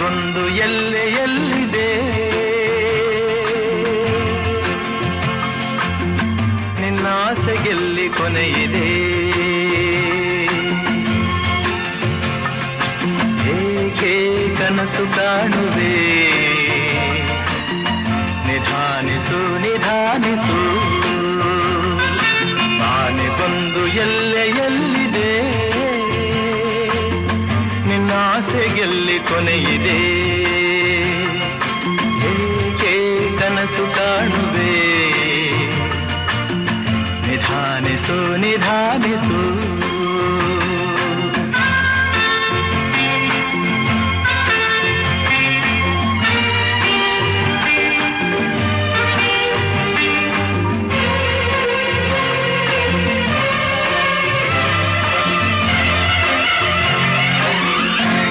ಆನೆಗೊಂದು ಎಲ್ಲೆ ಎಲ್ಲಿದೆ ನಿನ್ನ ಆಸೆಗೆಲ್ಲಿ ಕೊನೆಯಿದೆ. ಏಕೆ ಕನಸು ಕಾಣುವೆ? ನಿಧಾನಿಸು ನಿಧಾನಿಸು. ಆಸೆಗೆಲ್ಲಿ ಕೊನೆಯಿದೆ ಏಕೆ ಕನಸು ಕಾಣುವೆ ನಿಧಾನಿಸು ನಿಧಾನಿಸು